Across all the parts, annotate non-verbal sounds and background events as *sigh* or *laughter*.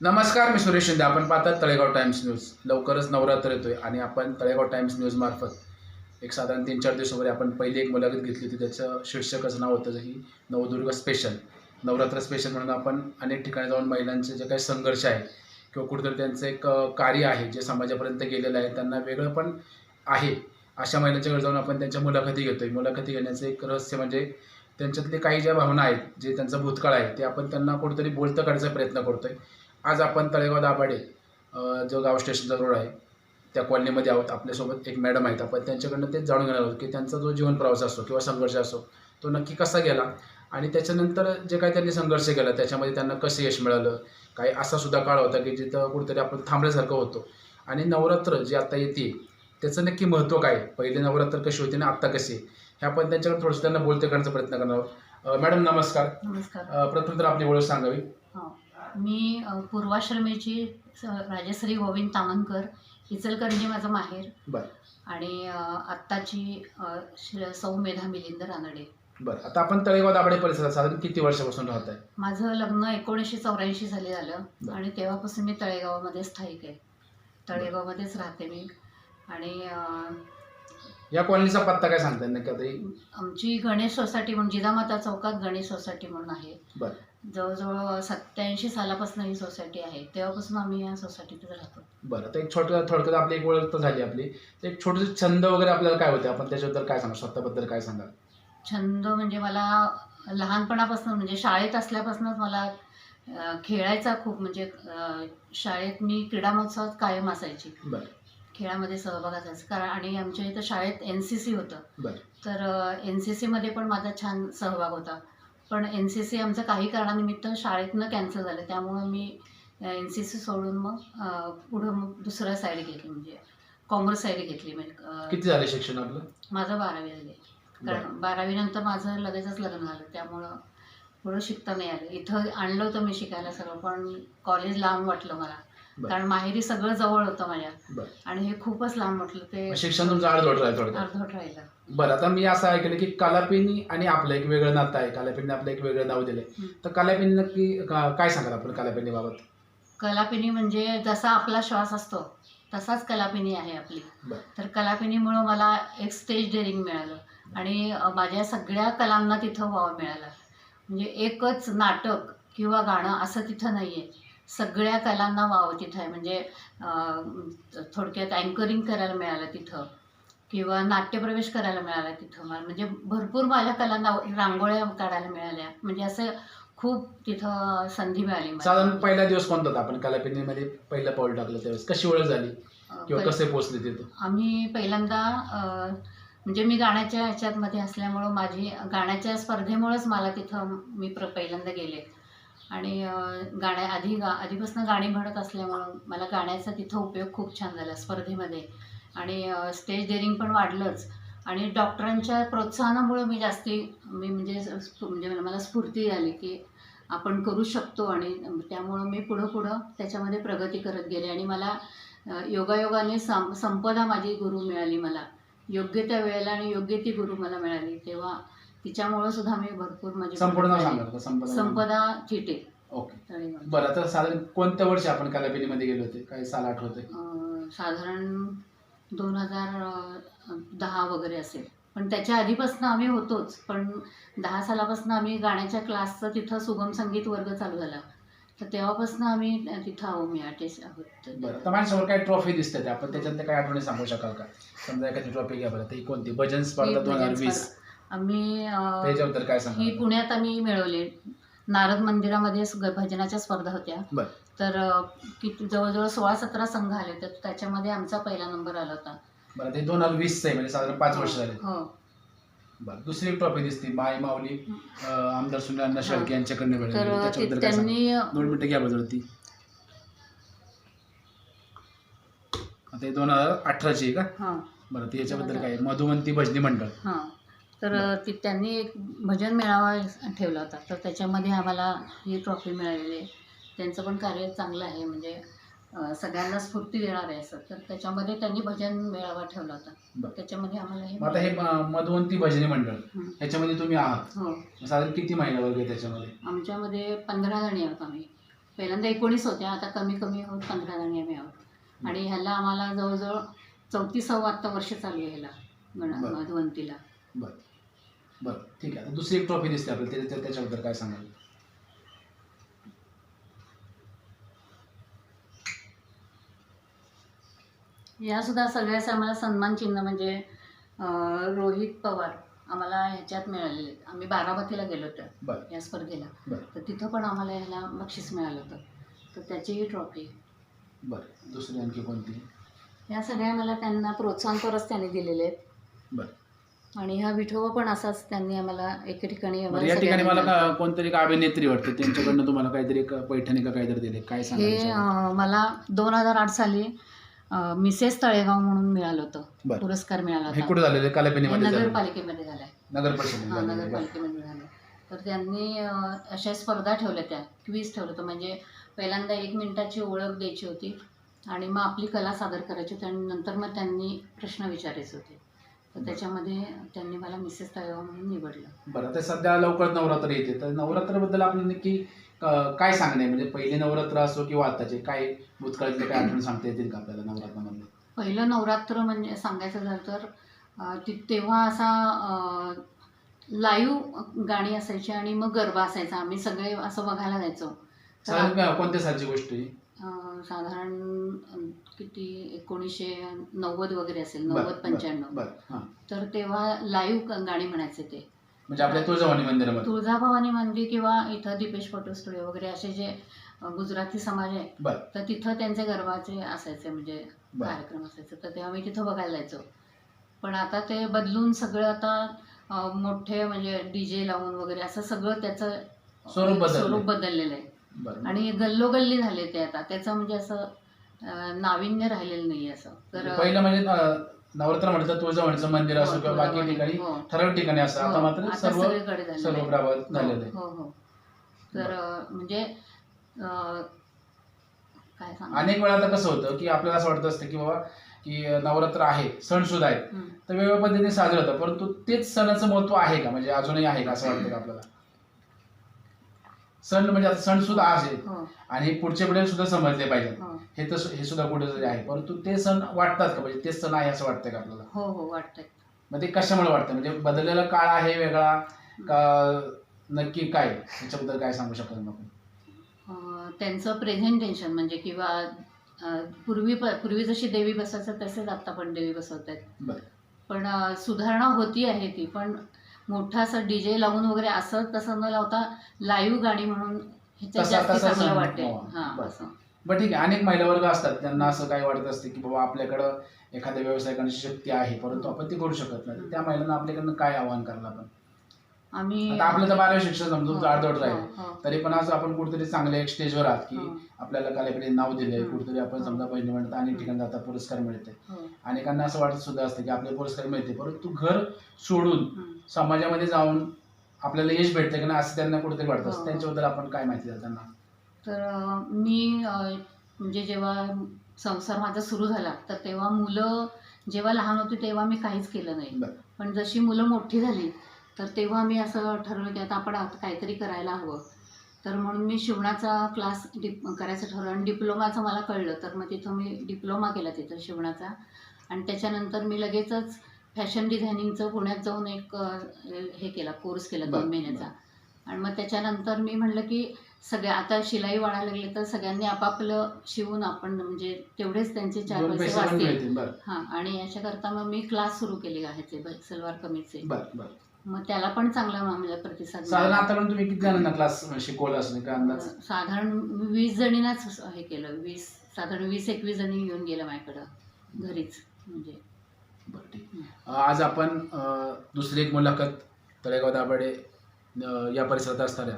नमस्कार मी सुरेश शिंदे. आपण पाहतात तळेगाव टाइम्स न्यूज. लवकरच नवरात्र येतोय आणि आपण तळेगाव टाइम्स न्यूज मार्फत एक साधारण तीन चार दिवसावर आपण पहिली एक मुलाखत घेतली होती. त्याचं शीर्षकच नाव होतं की नवदुर्ग स्पेशल नवरात्र स्पेशल म्हणून आपण अनेक ठिकाणी जाऊन महिलांचे जे काही संघर्ष आहे किंवा कुठेतरी त्यांचं एक कार्य आहे जे समाजापर्यंत गेलेलं आहे त्यांना वेगळं पण आहे. अशा महिलांच्याकडे जाऊन आपण त्यांच्या मुलाखती घेतोय. मुलाखती घेण्याचं एक रहस्य म्हणजे त्यांच्यातले काही ज्या भावना आहेत जे त्यांचा भूतकाळ आहे ते आपण त्यांना कुठेतरी बोलतं काढायचा प्रयत्न करतोय. आज आपण तळेगाव दाभाडे जो गाव स्टेशनचा रोड आहे त्या कॉलनीमध्ये आहोत. आपल्यासोबत एक मॅडम आहेत. आपण त्यांच्याकडनं तेच जाणून घेणार आहोत की त्यांचा जो जीवन प्रवास असतो किंवा संघर्ष असतो तो नक्की कसा गेला? आणि त्याच्यानंतर जे काही त्यांनी संघर्ष केला त्याच्यामध्ये त्यांना कसं यश मिळालं? काही असा सुद्धा काळ होता की जिथं कुठेतरी आपण थांबल्यासारखं होतो. आणि नवरात्र जे आता येते त्याचं नक्की महत्त्व काय? पहिले नवरात्र कशी होती आणि आत्ता कशी? हे आपण त्यांच्याकडे थोडंसं त्यांना बोलते करण्याचा प्रयत्न करणार आहोत. मॅडम नमस्कार. नमस्कार. प्रथम तर आपली ओळख सांगावी. हो. मी पूर्वाश्रमेची राजश्री गोविंद तामणकर इचलकरंजी माझं माहेर. बरं. आणि आत्ताची सौ मेधा मिलिंद रानडे. बरं. आता आपण तळेगाव दाभाडे परिसरात साधारण किती वर्षापासून राहत आहे माझं लग्न एकोणीसशे चौऱ्याऐंशी साली झालं. आणि तेव्हापासून मी तळेगावामध्ये स्थायिक आहे. तळेगावमध्येच राहते मी. आणि या कॉलनीचा पत्ता काय सांगता येईल नक्की आता? ही? आमची गणेश सोसायटी म्हणून जिजामाता चौकात गणेश सोसायटी म्हणून आहे. बरं. जवळजवळ सत्याऐंशी सालापासून ही सोसायटी आहे. तेव्हापासून आम्ही या सोसायटीत राहतो. बरं एक छोटं थोडक्यात आपली एक ओळख तर झाली आपली. तर एक छोटंसं छंद वगैरे आपल्याला काय होते? आपण त्याच्याबद्दल काय सांगा? स्वतःबद्दल काय सांगाल? छंद म्हणजे मला लहानपणापासून म्हणजे शाळेत असल्यापासूनच मला अ, खेळायचा खूप म्हणजे अ, शाळेत मी क्रीडा महोत्सवात कायम असायची. बरं. खेळामध्ये सहभाग असायचा कारण आणि आमच्या इथं शाळेत एन सी सी होतं. तर एन सी सीमध्ये पण माझा छान सहभाग होता. पण एन सी सी आमचं काही कारणानिमित्त शाळेतनं कॅन्सल झालं. त्यामुळं मी एन सी सी सोडून मग पुढं मग दुसऱ्या साईड घेतली. म्हणजे काँग्रेस साईड घेतली. म्हणजे किती झाले शिक्षण आपलं? माझं बारावी झाले. कारण बारावीनंतर माझं लगेचच लग्न झालं. त्यामुळं पुढं शिकता नाही आलं. इथं आणलं होतं मी शिकायला सगळं. पण कॉलेज लांब वाटलं मला. कारण माहेरी सगळं जवळ होतं माझ्या. आणि हे खूपच लांब वाटलं ते शिक्षण तुमचं अर्धवट राहील अर्धवट राहिलं. बरं आता मी असं ऐकलं की कालापिनी आणि आपलं एक वेगळं नातं आहे. कालापिनीने आपलं एक वेगळं नाव दिलंय. तर कालापिनी नक्की काय सांगाल आपण कालापिनी बाबत कलापिनी म्हणजे जसा आपला श्वास असतो तसाच कलापिनी आहे आपली. तर कलापिनीमुळं मला एक स्टेज डेअरिंग मिळालं आणि माझ्या सगळ्या कलांना तिथं वाव मिळाला. म्हणजे एकच नाटक किंवा गाणं असं तिथं नाही आहे सगळ्या कलांना वाव तिथं आहे. म्हणजे थोडक्यात अँकरिंग करायला मिळालं तिथं. किंवा नाट्यप्रवेश करायला मिळाला तिथं. मला म्हणजे भरपूर माझ्या कलांना रांगोळ्या काढायला मिळाल्या. म्हणजे असं खूप तिथं संधी मिळाली. साधारण पहिला दिवस कोणता होता? आपण कालापिनीमध्ये पहिलं पाऊल टाकलं त्यावेळेस. कशी ओळख झाली? किंवा कसे पोहोचले तिथं? आम्ही पहिल्यांदा म्हणजे मी गाण्याच्या ह्याच्यातमध्ये असल्यामुळं माझी गाण्याच्या स्पर्धेमुळेच मला तिथं मी पहिल्यांदा गेले. आणि गाण्या आधी गा आधीपासून गाणी म्हणत असल्यामुळं मला गाण्याचा तिथं उपयोग खूप छान झाला स्पर्धेमध्ये. आणि स्टेज डेअरिंग पण वाढलंच. आणि डॉक्टरांच्या प्रोत्साहनामुळं मी जास्ती मी म्हणजे म्हणजे मला स्फूर्ती आली की आपण करू शकतो आणि त्यामुळं मी पुढं पुढं त्याच्यामध्ये प्रगती करत गेले. आणि मला योगायोगाने सं संपदा माझी गुरु मिळाली मला. योग्य त्या वेळेला आणि योग्य ती गुरु मला मिळाली. तेव्हा तिच्यामुळं सुद्धा मी भरपूर माझी संपूर्ण नाव सांगा. संपदा चिटे. ओके. तळेगाव. बरं आता साधारण कोणत्या वर्षी आपण कालापिनीमध्ये गेलो होते? काही साल आठवते अं, साधारण दोन हजार दहा वगैरे असेल. पण त्याच्या आधीपासून आम्ही होतोच. पण दहा सालापासून आम्ही गाण्याच्या क्लासचं तिथं सुगम संगीत वर्ग चालू झाला. तर तेव्हापासून आम्ही तिथं आहो मी आर्टिस्ट आहोत. बरं आता माझ्यासमोर काही ट्रॉफी दिसते आपण त्याच्यातल्या काही आठवणी सांगू शकाल का? समजा एखादी ट्रॉफी घ्या बरं. तर ही कोणती भजन स्पर्धा. दोन हजार वीस. आम्ही त्याच्याबद्दल काय ही पुण्यात आम्ही मिळवले. नारद मंदिरामध्ये भजनाच्या स्पर्धा होत्या. तर किती जवळजवळ सोळा सतरा संघ आले. तर त्याच्यामध्ये आमचा पहिला नंबर आला होता. बरं ते दोन हजार वीस आहे म्हणजे साधारण पाच वर्ष झाले. हो बरं दुसरी ट्रॉफी दिसते माय माऊली आमदार सुनील शेळके यांच्याकडनं मिळाली. त्यांनी दोन मिनिटं घ्या बदल ती आता हे दोन हजार अठराची आहे का? हां. बरं ती याच्याबद्दल काय? मधुवंती भजनी मंडळ. हां. तर ती त्यांनी एक भजन मेळावा ठेवला होता. तर त्याच्यामध्ये आम्हाला ही ट्रॉफी मिळालेली आहे. त्यांचं पण कार्य चांगलं आहे. म्हणजे सगळ्यांना स्फूर्ती देणार आहे असं. तर त्याच्यामध्ये त्यांनी भजन मेळावा ठेवला होता. बरं. त्याच्यामध्ये आम्हाला हे मग आता हे अं, मधुवंती भजनी मंडळ हं. ह्याच्यामध्ये तुम्ही आहात. हो. साधारण किती महिना वर्ग आहे त्याच्यामध्ये? आमच्यामध्ये पंधरा जणी आहोत आम्ही. पहिल्यांदा एकोणीस होत्या आता कमी कमी होत पंधरा जणी आम्ही आहोत. आणि ह्याला आम्हाला जवळजवळ चौतीसावं आत्ता वर्ष चालू आहे ह्याला गण बरं. मधुवंतीला. बरं. बरं ठीक आहे. दुसरी एक ट्रॉफी दिसते आपल्याला त्या- त्या- त्याच्याबद्दल काय सांगाल? या सुद्धा सगळ्याचा आम्हाला सन्मान चिन्ह म्हणजे रोहित पवार आम्हाला ह्याच्यात मिळालेले. आम्ही बारामतीला गेलो होतो या स्पर्धेला. तर तिथं पण आम्हाला ह्याला बक्षीस मिळालं होतं. तर त्याचीही ट्रॉफी बरं. दुसरी आणखी कोणती? या सगळ्या मला त्यांना प्रोत्साहनपरच त्यांनी दिलेले आहेत. बरं. आणि हा विठोबा पण असाच त्यांनी आम्हाला एके ठिकाणी बरं आम्हाला या ठिकाणी मला. का कोणतरी एक अभिनेत्री वाटते. त्यांच्याकडनं तुम्हाला काहीतरी एक पैठणी का काहीतरी दिले. काय हे अं, मला दोन हजार आठ साली अं, मिसेस तळेगाव म्हणून मिळालं होतं. बरं. पुरस्कार मिळाला हे होता कुठे झालेलं? हे कलापेनीमध्ये नगरपालिकेमध्ये झालाय. नगर हा नगरपालिकेमध्ये झालं तर त्यांनी अं, अशा स्पर्धा ठेवल्या त्या. क्वीज ठेवलं होतं. म्हणजे पहिल्यांदा एक मिनिटाची ओळख द्यायची होती आणि मग आपली कला सादर करायची होती आणि नंतर मग त्यांनी प्रश्न विचारायचे होते. तर त्याच्यामध्ये त्यांनी मला मिसेस तळेगाव म्हणून निवडलं. बरं आता सध्या लवकर नवरात्र येते. तर नवरात्राबद्दल आपलं नक्की अं, काय सांगणे म्हणजे पहिले नवरात्र असो किंवा आताचे काय भूतकाळातले काय आठवण सांगता येतील का आपल्याला नवरात्रामधले? पहिलं नवरात्र म्हणजे सांगायचं झालं तर अं, ति तेव्हा असा लाईव्ह गाणी असायची आणि मग गरबा असायचा. आम्ही सगळे असं बघायला जायचो. तर साधारण कोणत्या सालची गोष्ट आहे? साधारण किती एकोणीसशे नव्वद वगैरे असेल नव्वद बरं, पंच्याण्णव. बरं हां. तर तेव्हा लाईव्ह गाणी म्हणायचे ते. म्हणजे आपल्या तुळजाभवानी मंदिरामध्ये. तुळजाभवानी मंदिर किंवा इथं दीपेश फोटो स्टुडिओ वगैरे असे जे गुजराती समाज आहे बरं. तर तिथं त्यांचे गरबाचे असायचे म्हणजे बरं. कार्यक्रम असायचे. तर तेव्हा मी तिथं बघायला जायचो. पण आता ते बदलून सगळं आता अं, मोठे म्हणजे डीजे लावून वगैरे असं सगळं त्याचं स्वरूप बदललंय. स्वरूप बदललेलं आहे. आणि गल्लोगल्ली झाले ते आता. त्याचं म्हणजे असं नाविन्य राहिलेलं नाही असं. तर पहिलं म्हणजे अं, नवरात्र म्हटलं तर तुळजाभवानीचं मंदिर असो हो, किंवा बाकी तुळजाभवानी. ठिकाणी हो. ठराविक ठिकाणी असं. आता हो, मात्र आता सर्व सगळीकडे झालेलं सर्व आहे. प्रभावित झालेलं आहे. हो हो. तर अं, म्हणजे अं, काय सांग? अनेक वेळा आता कसं होतं की आपल्याला असं वाटत असतं की बाबा की नवरात्र आहे सण सुद्धा आहे तर वेगवेगळ्या पद्धतीने साजरं होतं. परंतु तेच सणाचं महत्त्व आहे का? म्हणजे अजूनही आहे का असं वाटतं का *clears throat* आपल्याला? सण म्हणजे आता सण सुद्धा आहे हो. आणि पुढच्या पिढीला सुद्धा समजले पाहिजे हो. हे तर हे सुद्धा कुठेतरी आहे. परंतु ते सण वाटतात का? म्हणजे तेच सण आहे असं वाटतं का आपल्याला? हो हो वाटतंय. मग ते कशामुळे वाटतं म्हणजे बदललेला काळ आहे वेगळा का नक्की काय? याच्याबद्दल काय सांगू शकतो आपण? त्यांचं प्रेझेंटेशन म्हणजे किंवा पूर्वी पूर्वी जशी देवी बसायचं तसेच आत्ता पण देवी बसवत आहेत पण सुधारणा होती आहे ती पण मोठा असं डीजे लावून वगैरे असं तसं न लावता लाईव्ह गाणी म्हणून ह्याच्यात तसा- जास्ती तसा चांगलं सण- वाटेल. हो, हां बरं. असं. बरं ठीक आहे. अनेक महिला वर्ग असतात. त्यांना असं काय वाटत असते की बाबा आपल्याकडं एखाद्या व्यवसाय करण्याची शक्ती आहे परंतु आपण ती करू शकत नाही. तर त्या महिलांना आपल्याकडनं काय आव्हान करायला आपण? आम्ही आता आपलं तर बारावी शिक्षण समजून हो, अर्धवट राहील. हो, तरी पण आज आपण कुठेतरी चांगल्या एक स्टेजवर आहात की हो, आपल्याला कलेकडे नाव दिले हम्म. कुठेतरी आपण. समजा पहिली म्हणतात अनेक ठिकाणी जाता पुरस्कार मिळते हो, अनेकांना असं वाटत सुद्धा असतं की आपले पुरस्कार मिळते परंतु घर सोडून. समाजामध्ये जाऊन आपल्याला यश भेटते की नाही असं त्यांना कुठेतरी वाटत. असतं हो. त्यांच्याबद्दल आपण काय माहिती द्याल त्यांना? तर अं, मी अं, म्हणजे जेव्हा संसार माझा सुरू झाला तर तेव्हा मुलं जेव्हा लहान होती तेव्हा मी काहीच केलं नाही. बरं. पण जशी मुलं मोठी झाली तर तेव्हा मी असं ठरवलं की आता आपण आता काहीतरी करायला हवं. तर म्हणून मी शिवणाचा क्लास डिप करायचं ठरवलं आणि डिप्लोमाचं मला कळलं. तर मग तिथं मी डिप्लोमा केला तिथं शिवणाचा. आणि त्याच्यानंतर मी लगेचच फॅशन डिझायनिंगचं पुण्यात जाऊन एक हे केला कोर्स केला दोन महिन्याचा. आणि मग त्याच्यानंतर मी म्हटलं की सगळ्या आता शिलाई वाढायला लागली तर सगळ्यांनी आपापलं शिवून आपण म्हणजे तेवढेच त्यांचे चार दोन पैसे पैसे पण वाचतील. मिळतील बरं. हां आणि याच्याकरता मग मी क्लास सुरू केले ह्याचे ब- सलवार बरं बरं. मग त्याला पण चांगला म्हणजे प्रतिसाद साधारण मिळाला. आतापर्यंत तुम्ही किती जणांना क्लास शिकवला असेल काय अंदाज? साधारण वीस जणींनाच हे केलं वीस साधारण वीस एकवीस जणी येऊन गेल्या माझ्याकडं घरीच म्हणजे. बरं ठीक. आज आपण दुसरी एक मुलाखत तळेगाव दाभाडे या परिसरात असणाऱ्या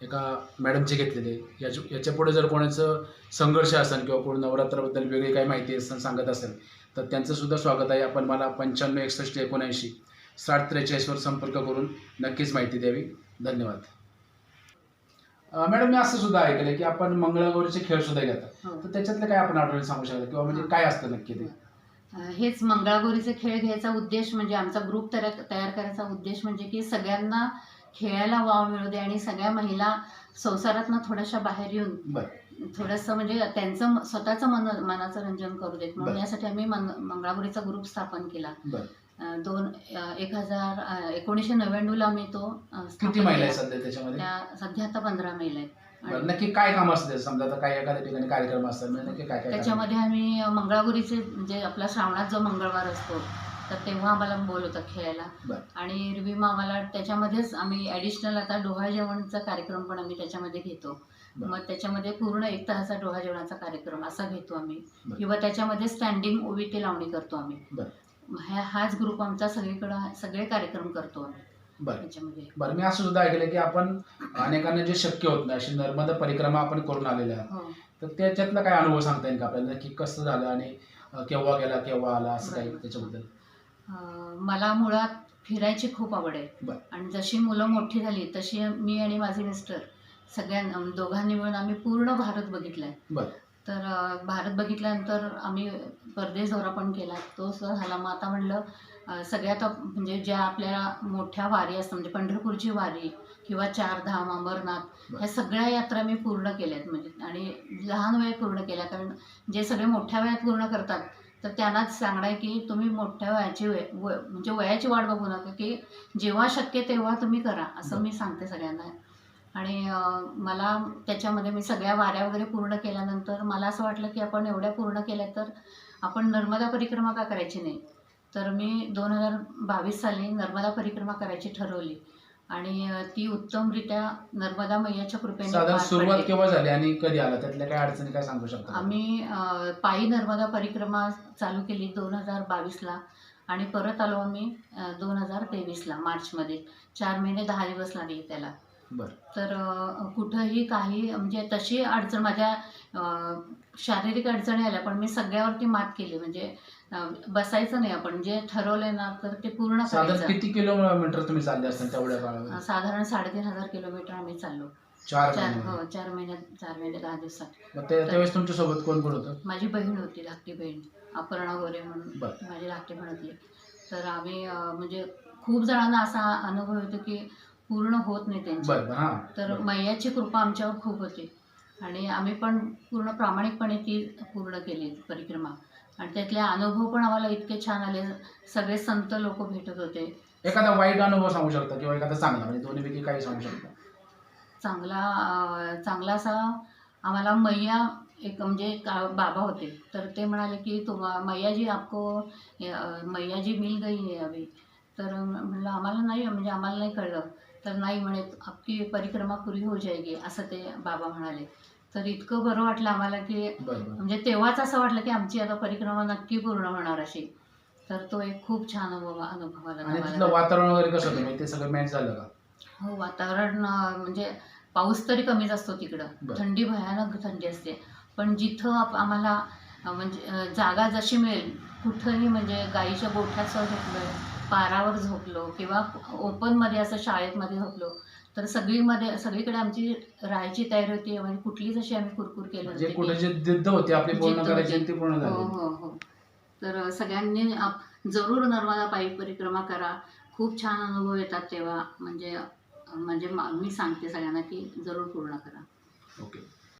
एका मॅडमची घेतलेली आहे. याच्या याच्यापुढे जर कोणाचं संघर्ष असेल किंवा कोणी नवरात्राबद्दल वेगळी काही माहिती असेल सांगत असेल तर त्यांचं सुद्धा स्वागत आहे. आपण मला पंच्याण्णव एकसष्ट एकोणऐंशी साठ त्रेचाळीसवर संपर्क करून नक्कीच माहिती द्यावी. धन्यवाद. मॅडम मी असं सुद्धा ऐकलं की आपण मंगळागौरीचे खेळ सुद्धा घेतात. हो. तर त्याच्यातलं काय आपण आठवणी सांगू शकता? किंवा म्हणजे काय असतं नक्की ते? हेच मंगळागौरीचे खेळ घ्यायचा उद्देश म्हणजे आमचा ग्रुप तयार तयार करायचा उद्देश म्हणजे की सगळ्यांना खेळायला वाव मिळू दे आणि सगळ्या महिला संसारातनं थोड्याशा बाहेर येऊन थोडंसं म्हणजे त्यांचं स्वतःचं मन मनाचं रंजन करू देत. म्हणून. यासाठी आम्ही मंगळागौरीचा ग्रुप स्थापन केला. दोन एक हजार एकोणीसशे नव्याण्णवला आम्ही तो सध्या आता पंधरा महिला आहेत. बरं नक्की काय काम असतं त्याचं? समजा आता काय एखाद्या ठिकाणी कार्यक्रम असतात म्हणजे नक्की काय काय काम? त्याच्यामध्ये आम्ही मंगळागौरीचे म्हणजे आपला श्रावणात जो मंगळवार असतो तर तेव्हा आम्हाला बोलवतात खेळायला बरं. आणि एरवी मग आम्हाला त्याच्यामध्येच आम्ही ॲडिशनल आता डोहा जेवणचा कार्यक्रम पण आम्ही त्याच्यामध्ये घेतो बरं. मग त्याच्यामध्ये पूर्ण एक तासाचा डोहा जेवणाचा कार्यक्रम असा घेतो आम्ही बरं. किंवा त्याच्यामध्ये स्टँडिंग ओबीटी लावणी करतो आम्ही बरं. हाच ग्रुप आमचा सगळीकडं सगळे कार्यक्रम करतो आम्ही बरं. त्याच्यामध्ये. बरं मी असं सुद्धा ऐकलं की आपण अनेकांना जे शक्य होत नाही अशी नर्मदा परिक्रमा आपण करून आलेले आहात. हो. तर त्याच्यातला काय अनुभव सांगता येईल का आपल्याला नक्की कसं झालं आणि अं, केव्हा गेला केव्हा आला असं काही बरं. त्याच्याबद्दल? अं, मला मुळात फिरायची खूप आवड आहे. बरं. आणि जशी मुलं मोठी झाली तशी मी आणि माझे मिस्टर सगळ्या दोघांनी मिळून आम्ही पूर्ण भारत बघितलाय. बरं. तर अं, भारत बघितल्यानंतर आम्ही परदेश दौरा पण केला. तो सुद्धा झाला. मग आता म्हणलं सगळ्यात म्हणजे ज्या आपल्या मोठ्या वारी असतात म्हणजे पंढरपूरची वारी किंवा चारधाम अमरनाथ. ह्या सगळ्या यात्रा मी पूर्ण केल्यात म्हणजे. आणि लहान वयात पूर्ण केल्या कारण जे सगळे मोठ्या वयात पूर्ण करतात तर त्यांनाच सांगणं आहे की तुम्ही मोठ्या वयाची वय वय- म्हणजे वयाची वाट बघू नका की जेव्हा शक्य तेव्हा तुम्ही करा असं मी सांगते सगळ्यांना. आणि मला त्याच्यामध्ये मी सगळ्या वाऱ्या वगैरे पूर्ण केल्यानंतर मला असं वाटलं की आपण एवढ्या पूर्ण केल्या तर आपण नर्मदा परिक्रमा का करायची नाही? तर मी दोन हजार बावीस साली नर्मदा परिक्रमा करायची ठरवली. आणि ती उत्तमरित्या नर्मदा मैयाच्या कृपेने साधारण सुरुवात. केव्हा झाली आणि कधी आला? त्यातल्या काय अडचणी काय सांगू शकता? आम्ही अ, पायी नर्मदा परिक्रमा चालू केली दोन हजार बावीसला आणि परत आलो आम्ही दोन हजार तेवीसला मार्चमध्ये. चार महिने दहा दिवस लागले त्याला. बरं. तर अ, कुठंही काही म्हणजे तशी अडचण माझ्या अ, शारीरिक अडचणी आल्या पण मी सगळ्यावरती मात केली. म्हणजे बसायचं नाही आपण. जे ठरवलंय ना तर ते पूर्ण साधारण किती किलोमीटर तुम्ही चालले असताना तेवढ्या काळामध्ये? साधारण साडेतीन हजार किलोमीटर आम्ही चाललो. चार चार महिने. हो चार महिन्यात चार महिने दहा दिवसात. त्यावेळेस तुमच्यासोबत कोण कोण होतं? माझी बहीण होती धाकटी बहीण. अपर्णा गोरे म्हणून. माझी धाकटी बहीण होती. तर आम्ही म्हणजे खूप जणांना असा अनुभव येतो की पूर्ण होत नाही त्यांची. तर. मैयाची कृपा आमच्यावर खूप होती. आणि आम्ही पण पूर्ण प्रामाणिकपणे ती पूर्ण केली परिक्रमा. आणि त्यातले अनुभव पण आम्हाला इतके छान आले. सगळे संत लोक भेटत होते. एखादा वाईट अनुभव सांगू शकता किंवा एखादा चांगला म्हणजे दोन्हीपैकी काही सांगू शकता? चांगला अं, चांगला असा आम्हाला मैया एक म्हणजे आ- बाबा होते. तर ते म्हणाले की तुम्हा मैया जी आपको अं, मैया जी मिल गई है अभी. तर म्हणलं आम्हाला नाही म्हणजे आम्हाला नाही कळलं. तर नाही म्हणे आपकी परिक्रमा पुरी हो जाएगी असं ते बाबा म्हणाले. तर इतकं बरं वाटलं आम्हाला की म्हणजे तेव्हाच असं वाटलं की आमची आता परिक्रमा नक्की पूर्ण होणार अशी. तर तो एक खूप छान अनुभव अनुभव आला वातावरण वगैरे कसं होतं? म्हणजे ते सगळं मॅच झालं का? हो वातावरण म्हणजे पाऊस तरी कमीच असतो तिकडं. थंडी भयानक थंडी असते. पण जिथं आम्हाला म्हणजे जागा जशी मिळेल कुठंही म्हणजे गाईच्या गोठ्यात झोपलो पारावर झोपलो किंवा ओपनमध्ये असं शाळेमध्ये झोपलो तर सगळीमध्ये सगळीकडे आमची राहायची तयारी होती म्हणजे कुठलीच अशी आम्ही कुरकुर केली म्हणजे नव्हती कुठे की- जे जिद्द होती आपली पूर्ण जिद्द करायची होती. आणि ती पूर्ण हो हो हो. तर सगळ्यांनी आप- जरूर नर्मदा पायी परिक्रमा करा. खूप छान अनुभव येतात तेव्हा. म्हणजे म्हणजे मा- मी सांगते सगळ्यांना की जरूर पूर्ण करा. ओके.